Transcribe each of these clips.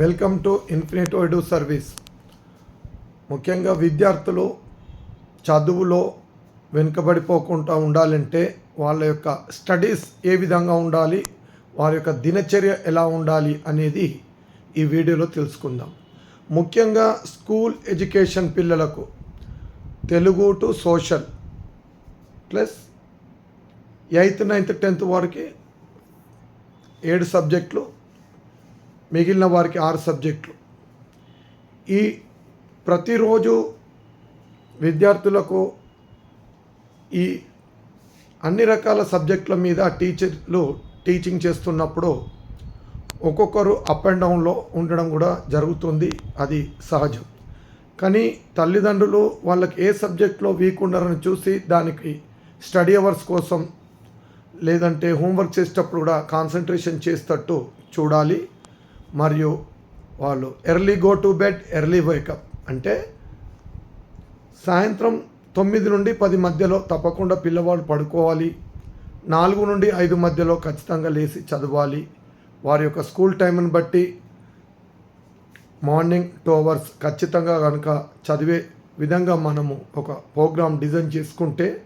Welcome to infinite edu service. ముఖ్యంగా విద్యార్థులు చదువులో వెనుకబడిపోకుండా ఉండాలంటే వాళ్ళ యొక్క స్టడీస్ ఏ విధంగా ఉండాలి వారి యొక్క దినచర్య ఎలా ఉండాలి అనేది ఈ వీడియోలో తెలుసుకుందాం. ముఖ్యంగా స్కూల్ ఎడ్యుకేషన్ పిల్లలకు Telugu to social plus eighth ninth tenth వారికి ఏడు సబ్జెక్టులు మిగిలిన వారికి ఆరు సబ్జెక్టులు. ఈ ప్రతిరోజు విద్యార్థులకు ఈ అన్ని రకాల సబ్జెక్టుల మీద టీచర్లు టీచింగ్ చేస్తున్నప్పుడు ఒక్కొక్కరు అప్ అండ్ డౌన్లో ఉండడం కూడా జరుగుతుంది. అది సహజం. కానీ తల్లిదండ్రులు వాళ్ళకి ఏ సబ్జెక్ట్లో వీక్ ఉన్నారని చూసి దానికి స్టడీ అవర్స్ కోసం లేదంటే హోంవర్క్ చేసేటప్పుడు కూడా కాన్సన్ట్రేషన్ చేసేటట్టు చూడాలి. మరియు వాళ్ళు early go to bed early wake up అంటే సాయంత్రం తొమ్మిది నుండి పది మధ్యలో తప్పకుండా పిల్లవాడు పడుకోవాలి. నాలుగు నుండి ఐదు మధ్యలో ఖచ్చితంగా లేచి చదవాలి. వారి యొక్క స్కూల్ టైంని బట్టి మార్నింగ్ టూ అవర్స్ ఖచ్చితంగా కనుక చదివే విధంగా మనము ఒక ప్రోగ్రాం డిజైన్ చేసుకుంటే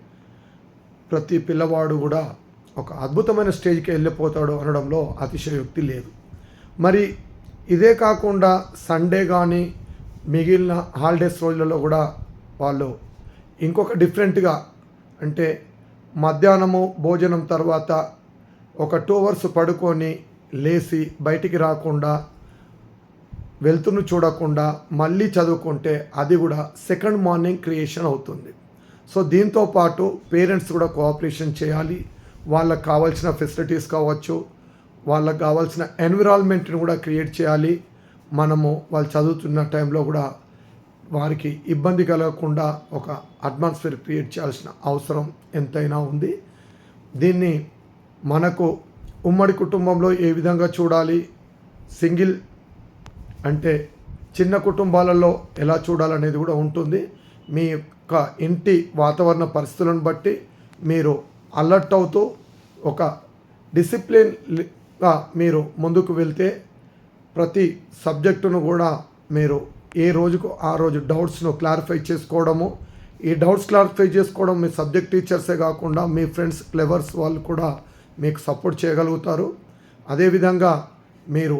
ప్రతి పిల్లవాడు కూడా ఒక అద్భుతమైన స్టేజ్కి వెళ్ళిపోతాడు అనడంలో అతిశయోక్తి లేదు. మరి ఇదే కాకుండా సండే కానీ మిగిలిన హాలిడేస్ రోజులలో కూడా వాళ్ళు ఇంకొక డిఫరెంట్గా అంటే మధ్యాహ్నము భోజనం తర్వాత ఒక టూ అవర్స్ పడుకొని లేచి బయటికి రాకుండా వెళ్తును చూడకుండా మళ్ళీ చదువుకుంటే అది కూడా సెకండ్ మార్నింగ్ క్రియేషన్ అవుతుంది. సో దీంతో పాటు పేరెంట్స్ కూడా కోఆపరేషన్ చేయాలి. వాళ్ళకు కావాల్సిన ఫెసిలిటీస్ కావచ్చు. వాళ్ళకు కావాల్సిన ఎన్విరాన్మెంట్ని కూడా క్రియేట్ చేయాలి. మనము వాళ్ళు చదువుతున్న టైంలో కూడా వారికి ఇబ్బంది కలగకుండా ఒక అట్మాస్ఫియర్ క్రియేట్ చేయాల్సిన అవసరం ఎంతైనా ఉంది. దీన్ని మనకు ఉమ్మడి కుటుంబంలో ఏ విధంగా చూడాలి? సింగిల్ అంటే చిన్న కుటుంబాలలో ఎలా చూడాలనేది కూడా ఉంటుంది. మీ యొక్క ఇంటి వాతావరణ పరిస్థితులను బట్టి మీరు అలర్ట్ అవుతూ ఒక డిసిప్లిన్ మీరు ముందుకు వెళ్తే ప్రతి సబ్జెక్టును కూడా మీరు ఏ రోజుకు ఆ రోజు డౌట్స్ను క్లారిఫై చేసుకోవడము. ఈ డౌట్స్ క్లారిఫై చేసుకోవడం మీ సబ్జెక్ట్ టీచర్సే కాకుండా మీ ఫ్రెండ్స్ క్లెవర్స్ వాళ్ళు కూడా మీకు సపోర్ట్ చేయగలుగుతారు. అదేవిధంగా మీరు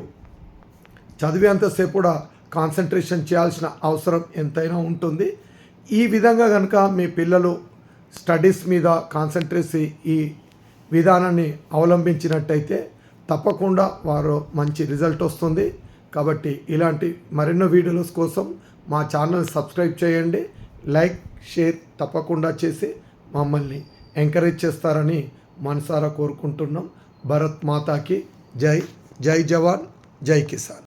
చదివేంతసేపు కూడా కాన్సన్ట్రేషన్ చేయాల్సిన అవసరం ఎంతైనా ఉంటుంది. ఈ విధంగా కనుక మీ పిల్లలు స్టడీస్ మీద కాన్సన్ట్రేసి ఈ విధానాన్ని అవలంబించినట్టయితే తప్పకుండా వారు మంచి రిజల్ట్ వస్తుంది. కాబట్టి ఇలాంటి మరెన్నో వీడియోస్ కోసం మా ఛానల్ సబ్స్క్రైబ్ చేయండి. లైక్ షేర్ తప్పకుండా చేసి మమ్మల్ని ఎంకరేజ్ చేస్తారని మనసారా కోరుకుంటున్నాం. భరత్ మాతాకి జై జై జవాన్ జై కిసాన్.